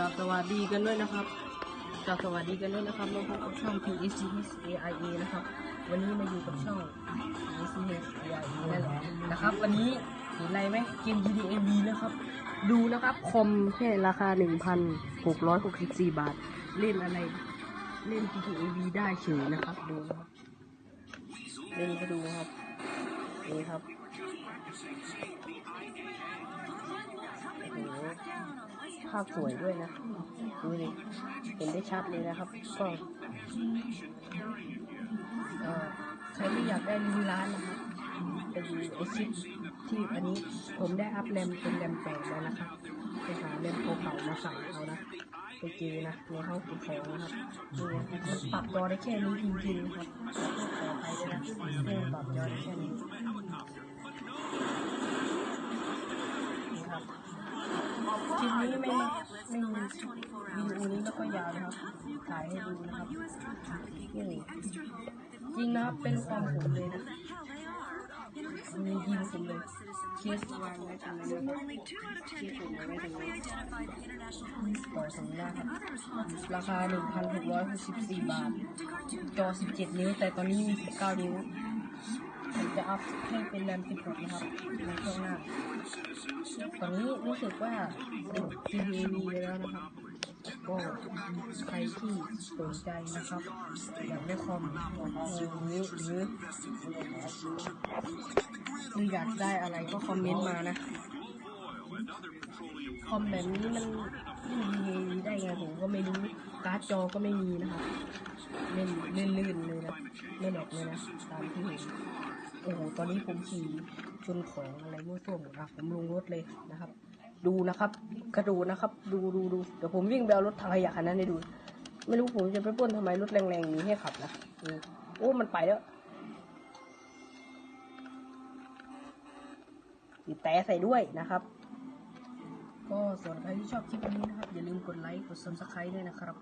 กราบสวัสดีกันด้วยนะครับกราบสวัสดีกันด้วยนะครับมาพบกับช่อง PSC AIA นะครับ วันนี้มาอยู่กับช่อง P S C H A I A นั่นแหละนะครับ วันนี้เห็นอะไรไหมเกม G T A V นะครับ ดูนะครับ คอมแค่ราคา 1,664 บาท เล่นอะไร เล่น G T A V ได้เฉยนะครับ ดูนะครับเล่นก็ดูครับ นี่ครับโอ้โห ภาพสวยด้วยนะ ดูดิเห็นได้ชัดเลยนะครับก็เอ่อใครที่อยากได้ลิ้นล้านนะครับไปดูไอชิปที่อันนี้ผมได้อัพแรมเป็นแรมแปดแล้วนะครับไปหาแรมเก่าๆมาใส่เอานะไปเจอนะในห้องเก็บของนะครับนี่นะครับปรับจอได้แค่นี้จริงๆนะครับขออภัยด้วยนะปรับจอได้แค่นี้ครับ คลิปนี้ไม่ไม่มีวิดีโอนี้ไม่ค่อยาวนะครับถ่ายให้ดูนะครับนี่จริงนะครับเป็นความผมเลยนะมียิงผมเลยเคสวางไว้ตรงนี้นะครับเคสผมไว้ตรงนี้ต่อสองหน้าครับราคา 1,664 บาท จอ 17 นิ้ว แต่ตอนนี้มี 19 นิ้วผมจะอัพให้เป็นแรม16นะครับในช่วงหน้าตอนนี้รู้สึกว่า GTV ไปแล้วนะครับ ก็ใครที่สนใจนะครับ อยากได้คอมหรือหรือหรืออยากได้อะไรก็คอมเมนต์มานะ คอมแบบนี้มันไม่มีได้ไงผมก็ไม่รู้ การ์ดจอก็ไม่มีนะครับ เล่นเล่นลื่นเลยนะไม่แหลกเลยนะ ตามที่เห็น โอ้โห ตอนนี้ผมขี่ชนของอะไรมั่วซั่วหมดอะผมลงรถเลยนะครับ ดูนะครับ กระดูนะครับ ดูดูดูเดี๋ยวผมวิ่งไปเอารถทางขยะคันนั้นให้ดู ไม่รู้ผมจะไปป้นทำไมรถแรงๆนี้ให้ขับนะอืมโอ้ มันไปแล้วบีบแต่ใส่ด้วยนะครับ ก็ส่วนใครที่ชอบคลิปนี้นะครับ อย่าลืมกดไลค์ กด subscribe ด้วยนะครับ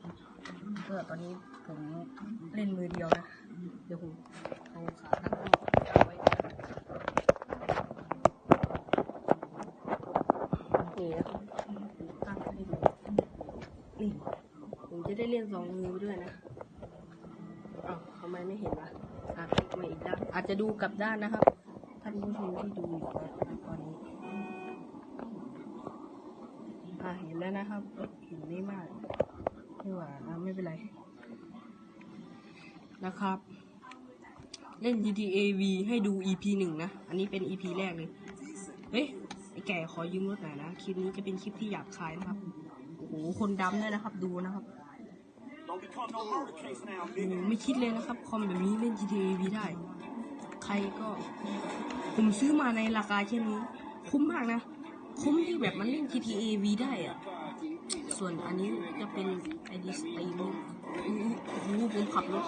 เพื่อตอนนี้ผมเล่นมือเดียวนะ เดี๋ยวผมเอาขาตั้งเอาไว้ นี่นะครับตั้งให้ดูนี่ผมจะได้เล่นสองมือด้วยนะอ้าวทำไมไม่เห็นวะอาจจะมาอีกด้าน อาจจะดูกลับด้านนะครับ ท่านผู้ชมที่ดูอยู่นะตอนนี้อ่าเห็นแล้วนะครับ เห็นไม่มากไม่ว่าไม่เป็นไร นะครับ เล่น GTA V ให้ดู EP หนึ่งนะ อันนี้เป็น EP แรกเลย เฮ้ย แก่ขอยืมรถหน่อยนะ คลิปนี้จะเป็นคลิปที่หยาบคายนะครับ โอ้โห คนดำด้วยนะครับ ดูนะครับโอ้ไม่คิดเลยนะครับ คอมแบบนี้เล่น GTA V ได้ ใครก็ ผมซื้อมาในราคาแค่นี้ คุ้มมากนะ คุ้มที่แบบมันเล่น GTA V ได้อะส่วนอันนี้จะเป็นไอดีสตรีมโอ้โหผมขับรถ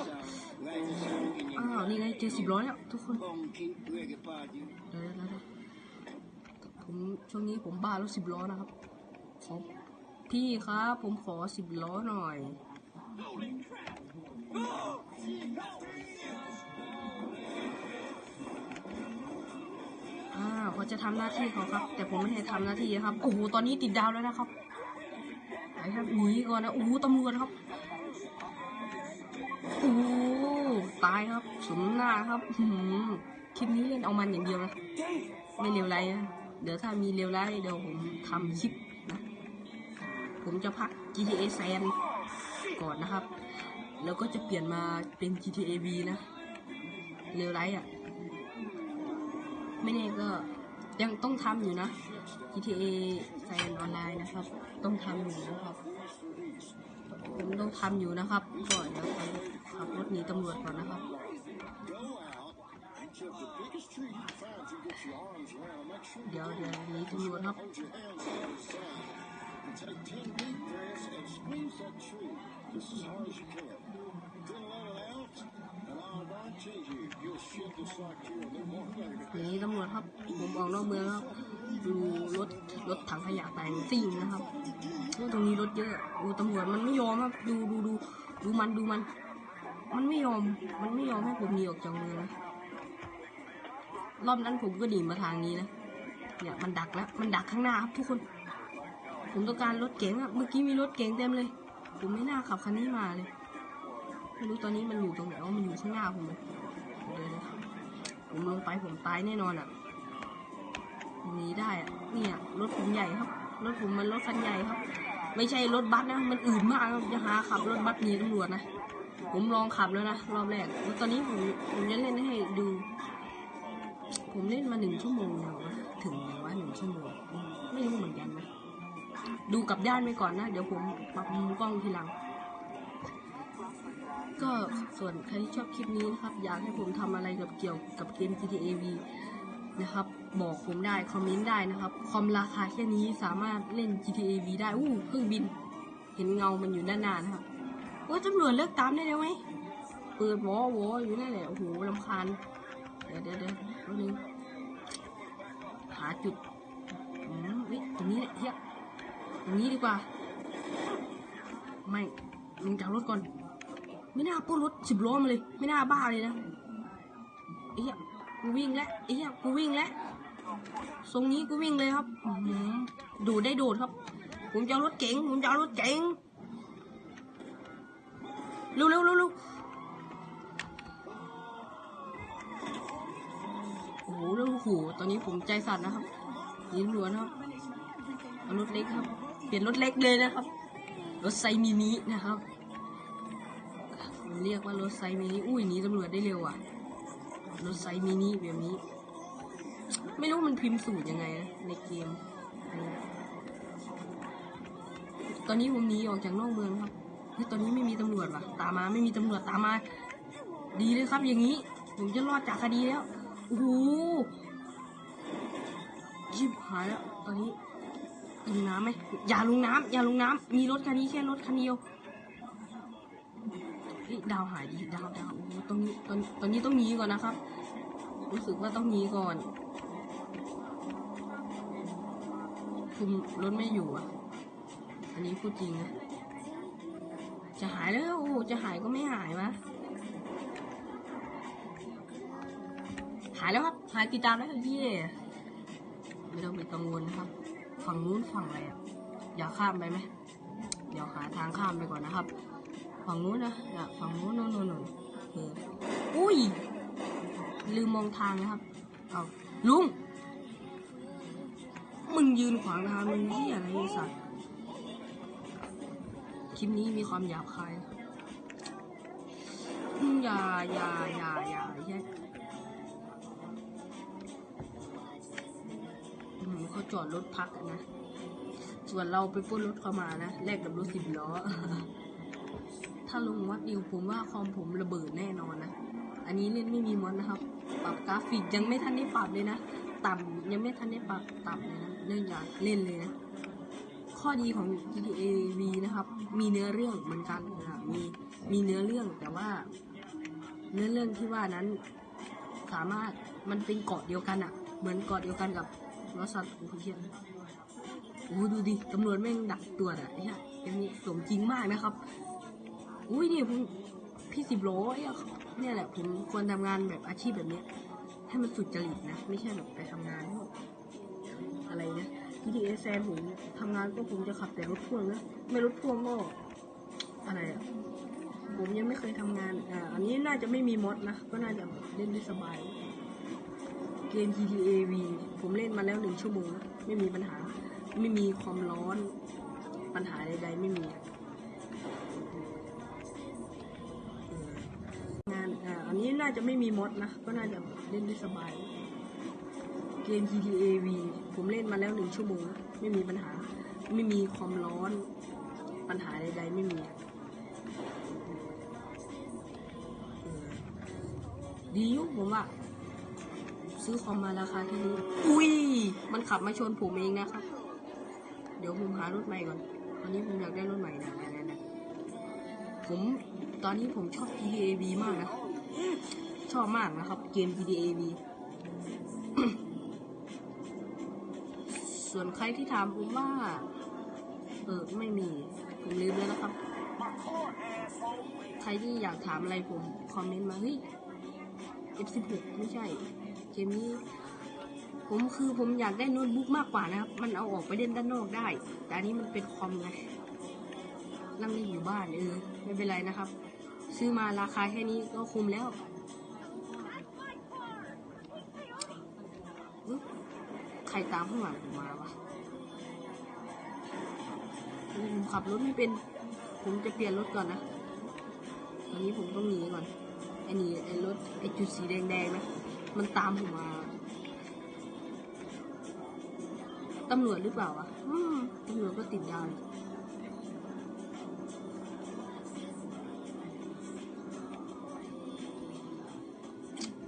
อ้าว นี่ไงเจอสิบล้อแล้วทุกคนเดี๋ยวเดี๋ยว ผมช่วงนี้ผมบ้ารถสิบล้อนะครับขอพี่ครับผมขอสิบล้อหน่อย อ่าเขาจะทำหน้าที่เขาครับ แต่ผมไม่ให้ทำหน้าที่ครับ โอ้โห ตอนนี้ติดดาวแล้วนะครับไปครับหนีก่อนนะ โอ้โหตำรวจครับ โอ้โหตายครับสมหน้าครับ คลิปนี้เล่นเอามันอย่างเดียวนะ ไม่เลวไรนะ เดี๋ยวถ้ามีเลวร้ายเดี๋ยวผมทำคลิปนะ ผมจะพัก GTA San ก่อนนะครับ แล้วก็จะเปลี่ยนมาเป็น GTA V นะเลวร้ายอะ ไม่แน่ก็ยังต้องทำอยู่นะ GTA San ออนไลน์นะครับ ต้องทำอยู่นะครับ ผมต้องทำอยู่นะครับก็เดี๋ยวไปขับรถหนีตำรวจก่อนนะครับ เดี๋ยวเดี๋ยวนีตำรวจครับนีตำรวจครับ ผมออกนอกเมืองแล้วครับ ดูรถรถถังขยะแต่งซิ่งนะครับตรงนี้รถเยอะ ดูตำรวจมันไม่ยอมครับ ดูดูดูดูมันดูมัน มันไม่ยอม มันไม่ยอมให้ผมหนีออกจากเมืองนะ รอบนั้นผมก็หนีมาทางนี้นะเนี่ยมันดักแล้ว มันดักข้างหน้าครับทุกคน ผมต้องการรถเก๋งอะเมื่อกี้มีรถเก๋งเต็มเลย ผมไม่น่าขับคันนี้มาเลย ไม่รู้ตอนนี้มันอยู่ตรงไหนว่ามันอยู่ข้างหน้าผมเลยเดี๋ยวนะผมลงไปผมตายแน่นอนอะหนีได้อะเนี่ยรถผมใหญ่ครับ รถผมมันรถคันใหญ่ครับ ไม่ใช่รถบัสนะ มันอื่นมากจะหาขับรถบัสหนีตำรวจนะ ผมลองขับแล้วนะรอบแรกแล้วตอนนี้ผมผมจะเล่นให้ดู ผมเล่นมาหนึ่งชั่วโมงแล้วนะถึงไหนว่าหนึ่งชั่วโมง ไม่รู้เหมือนกันนะ ดูกับด้านไปก่อนนะ เดี๋ยวผมปรับมุมกล้องทีหลัง ก็ส่วนใครที่ชอบคลิปนี้นะครับ อยากให้ผมทำอะไรกับเกี่ยวกับเกม GTA V นะครับ บอกผมได้ คอมเมนต์ได้นะครับ คอมราคาแค่นี้สามารถเล่น GTA V ได้ อู้เครื่องบิน เห็นเงามันอยู่ด้านหน้านะครับว่าตำรวจเลิกตามได้แล้วไหมเปิดวอวออยู่นั่นแหละ โอ้โหลำคาญ เดี๋ยวเดี๋ยวเดี๋ยวนึงหาจุดอืมเฮ้ยตรงนี้แหละเฮียตรงนี้ดีกว่า ไม่ลงจากรถก่อน ไม่น่าปล้นรถสิบล้อมาเลย ไม่น่าบ้าเลยนะไอ้เหี้ยกูวิ่งแล้วไอ้เหี้ยกูวิ่งแล้วทรงนี้กูวิ่งเลยครับอื้อหือดูดได้โดดครับ ผมจะรถเก๋งผมจะรถเก๋งเร็วเร็วเร็ว โหเร็วโอ้โหตอนนี้ผมใจสั่นนะครับยินหลวนครับเอารถเล็กครับ เปลี่ยนรถเล็กเลยนะครับ รถไซมินินะครับเรียกว่ารถไซมินิอุ้ยหนี้ตำรวจได้เร็วอะ รถไซมินิแบบนี้ ไม่รู้มันพิมพ์สูตรยังไงนะในเกม ตอนนี้ผมหนีออกจากนอกเมืองครับเฮ้ยตอนนี้ไม่มีตำรวจว่ะ ตามมาไม่มีตำรวจตามมา ดีเลยครับอย่างนี้ ผมจะรอดจากคดีแล้ว โอ้โห ยิบหายแล้วตอนนี้ลงน้ำไหมอย่าลงน้ำอย่าลงน้ำมีรถคันนี้แค่รถคันเดียวดาวหายดีดาวดาวโอ้ตรงนี้ตอนตอนนี้ต้องหนีก่อนนะครับ รู้สึกว่าต้องหนีก่อนคุมรถไม่อยู่อะ อันนี้พูดจริงนะจะหายแล้วโอ้จะหายก็ไม่หายวะหายแล้วครับหายติดตามแล้วเย่ ไม่ต้องไปกังวลนะครับ ฝั่งนู้นฝั่งอะไรอะอย่าข้ามไปไหมเดี๋ยวหาทางข้ามไปก่อนนะครับ ฝั่งนู้นนะฝั่งนู้นโน่นโน่นโน่นเอออุ้ยลืมมองทางนะครับ เอาลุง มึงยืนขวางทางมึงที่อะไรสัตว์คลิปนี้มีความหยาบคายนะอืมอย่าอย่าอย่าอย่า เขาจอดรถพักอะนะ ส่วนเราไปปล้นรถเขามานะแลกกับรถสิบล้อ ถ้าลงวัดดิวผมว่าคอมผมระเบิดแน่นอนนะ อันนี้เล่นไม่มีมอนนะครับ ปรับกราฟิกยังไม่ทันได้ปรับเลยนะ ต่ำยังไม่ทันได้ปรับต่ำเลยนะเนื่องจากเล่นเลยนะ ข้อดีของ GTA V นะครับ มีเนื้อเรื่องเหมือนกันนะมีมีเนื้อเรื่องแต่ว่า เนื้อเรื่องที่ว่านั้นสามารถมันเป็นเกาะเดียวกันอะเหมือนเกาะเดียวกันกับ รถสัตว์โอ้โหเหี้ยโอ้ดูดิตำรวจแม่งดักตัวจอะไอ้เหี้ยเป็นนี่สมจริงมากนะครับอุ้ยนี่ผมพี่สิบโลเนี่ยแหละผมควรทำงานแบบอาชีพแบบนี้ ให้มันสุดจริตนะ ไม่ใช่แบบไปทำงานอะไรนะ GTA แซนผมทำงานก็ผมจะขับแต่รถพ่วงนะไม่รถพ่วงก็อะไรอะผมยังไม่เคยทำงานอ่าอันนี้น่าจะไม่มีมดนะ ก็น่าจะเล่นได้สบาย เกม GTA V ผมเล่นมาแล้วหนึ่งชั่วโมง ไม่มีปัญหา ไม่มีความร้อน ปัญหาใดๆไม่มีงานอ,อันนี้น่าจะไม่มีมดนะ ก็น่าจะเล่นได้สบาย เกม GTA V ผมเล่นมาแล้วหนึ่งชั่วโมง ไม่มีปัญหา ไม่มีความร้อน ปัญหาใดๆไม่มี ดีอยุผมว่า ซื้อคอมมาราคาแค่นี้อุ้ย มันขับมาชนผมเองนะครับ เดี๋ยวผมหารถใหม่ก่อน ตอนนี้ผมอยากได้รถใหม่นะนะนะผมตอนนี้ผมชอบ GTA V มากนะ ชอบมากนะครับ เกม GTA V ส่วนใครที่ถามผมว่า เออไม่มี ผมลืมแล้วนะครับ ใครที่อยากถามอะไรผม คอมเมนต์มาเฮ้ย F16 ไม่ใช่ เกมนี้ ผมคือผมอยากได้โน้ตบุ๊กมากกว่านะครับ มันเอาออกไปเล่นด้านนอกได้ แต่อันนี้มันเป็นคอมไงนั่งเล่นอยู่บ้านเออไม่เป็นไรนะครับ ซื้อมาราคาแค่นี้ก็คุ้มแล้วใครตามข้างหลังผมมาวะผมขับรถไม่เป็น ผมจะเปลี่ยนรถก่อนนะตอนนี้ผมต้องหนีก่อนไอ้นีไอ้รถไอ้จุดสีแดงๆนะ มันตามผมมา ตำรวจหรือเปล่าวะอืมตำรวจก็ติดดาวอยู่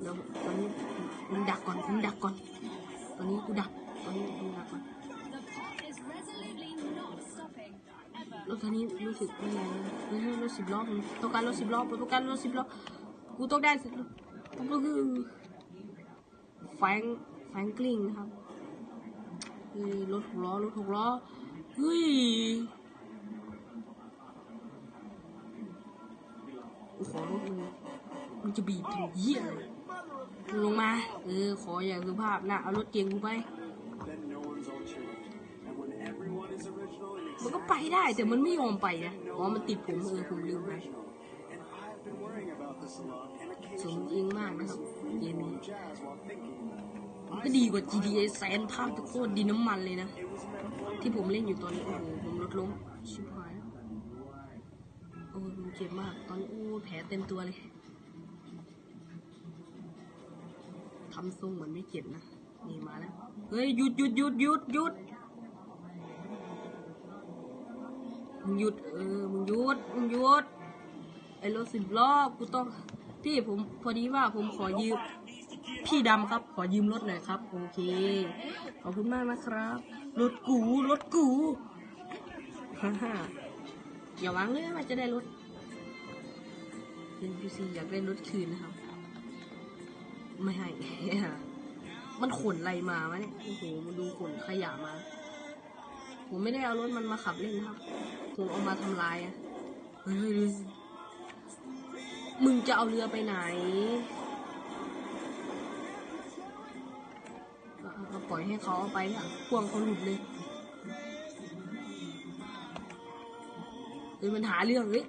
เดี๋ยวตอนนี้ผมดักก่อนผมดักก่อน ตอนนี้กูดัก ตอนนี้กูดักก่อนรถคันนี้รู้สึกไม่แรงนะไม่ใช่รถสิบล้อผมต้องการรถสิบล้อผมต้องการรถสิบล้อกูต้องได้ผมก็คือแฟงแฟงกลิ้งนะครับเฮ้ยรถหกล้อรถหกล้อเฮ้ยขอรถมึงมึงจะบีบถึงเหี้ยลยมึงลงมา เออ ขออย่างสุภาพนะเอารถเก๋งกูไป มันก็ไปได้แต่มันไม่ยอมไปนะอ๋อมันติดผมเออผมลืมไปสม occasionally จริงมากนะครับ เกมนี้มันก็ดีกว่า GTA แสนภาคโคตรดินน้ำมันเลยนะ ที่ผมเล่นอยู่ตอนนี้ โอ้โห ผมลดล้ม ชิบหายโอ้ยผมเจ็บมาก ตอนโอ้แผลเต็มตัวเลยทำทรงเหมือนไม่เจ็บนะ นี่มาแล้ว เฮ้ย หยุดหยุดหยุดหยุดหยุดมึงหยุด เออ มึงหยุด มึงหยุด ไอ้รถสิบล้อ กูต้อง พี่ผมพอดีว่าผมขอยืมพี่ดำครับ ขอยืมรถหน่อยครับ โอเค ขอบคุณมากนะครับรถกูรถกูฮ่าฮ่าอย่าหวังเลยว่าจะได้รถ NPC อยากได้รถคืนนะครับ ไม่ให้ มันขนอะไรมาวะเนี่ยโอ้โหมันดูขนขยะมา ผมไม่ได้เอารถมันมาขับเล่นนะครับ ผมเอามาทำลายอะเฮ้ยดูสิ มึงจะเอาเรือไปไหนเอาปล่อยให้เขาเอาไปอะพ่วงเขาหลุดเลยเฮ้ยมันหาเรื่องเฮ้ย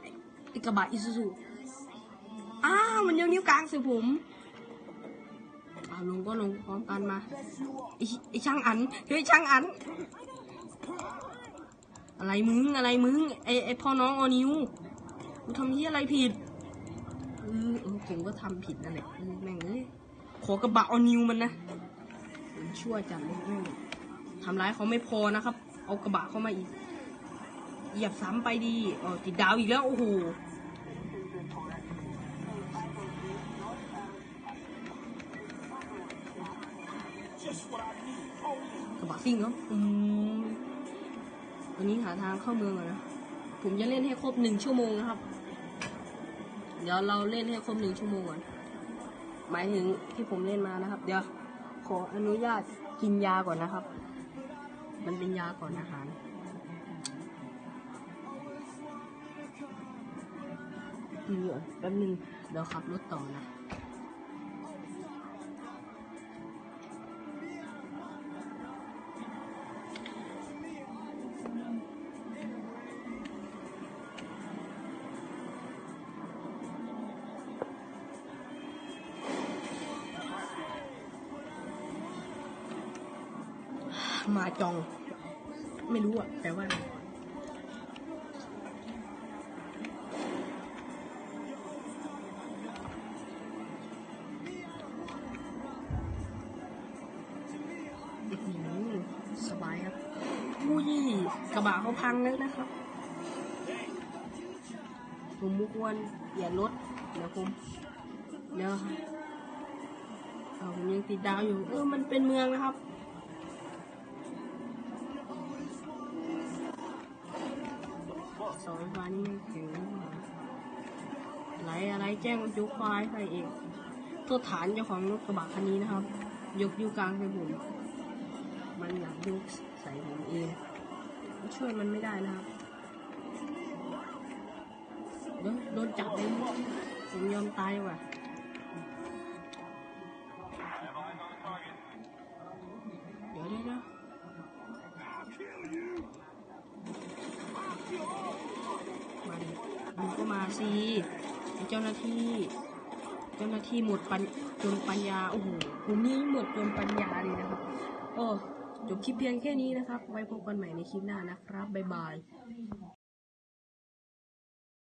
ไอกระบะอิซูซูอ้าวมันยกนิ้วกลางใส่ผมอาลงก็ลงพร้อมกันมาไอช่างอันเฮ้ยช่างอัน อะไรมึงอะไรมึงไอไอพ่อน้องออนิวกูทำที่อะไรผิด ผมก็ทำผิดนั่นแหละเออแม่งเอ้ยขอกระบะออนิวมันนะผมชั่วจัดเลยแม่งทำร้ายเขาไม่พอนะครับ เอากระบะเข้ามาอีกเหยียบซ้ำไปดีอ๋อติดดาวอีกแล้ว โอ้โหกระบะซิ่งเหรออืมวันนี้หาทางเข้าเมืองก่อนนะ ผมจะเล่นให้ครบหนึ่งชั่วโมงนะครับ เดี๋ยวเราเล่นให้ครบหนึ่งชั่วโมงก่อนหมายถึงที่ผมเล่นมานะครับ เดี๋ยวขออนุญาตกินยาก่อนนะครับ มันเป็นยาก่อนอาหารกินอยู่แป๊บนึงเดี๋ยวขับรถต่อนะ มาจอง ไม่รู้อะแต่ว่าอื้อหือสบายครับอุ้ยกระบะเขาพังแล้วนะครับ ผมมุกวันอย่าลดเดี๋ยวผมเดี๋ยวเอผมยังติดดาวอยู่ เออ มันเป็นเมืองนะครับ เสาไฟนี่ไม่แข็งไหลอะไรแจ้งยกควายใส่เองโทษฐานเจ้าของรถกระบะคันนี้นะครับ ยกอยู่กลางใส่ผม มันอยากยกใส่ผมเองช่วยมันไม่ได้นะครับโดนจับเลยผมยอมตายว่ะ ซี เจ้าหน้าที่ เจ้าหน้าที่หมดปัญจนปัญญา โอ้โหผมนี่หมดจนปัญญาเลยนะครับ โอ้จบคลิปเพียงแค่นี้นะครับ ไว้พบกันใหม่ในคลิปหน้านะครับ บ๊ายบาย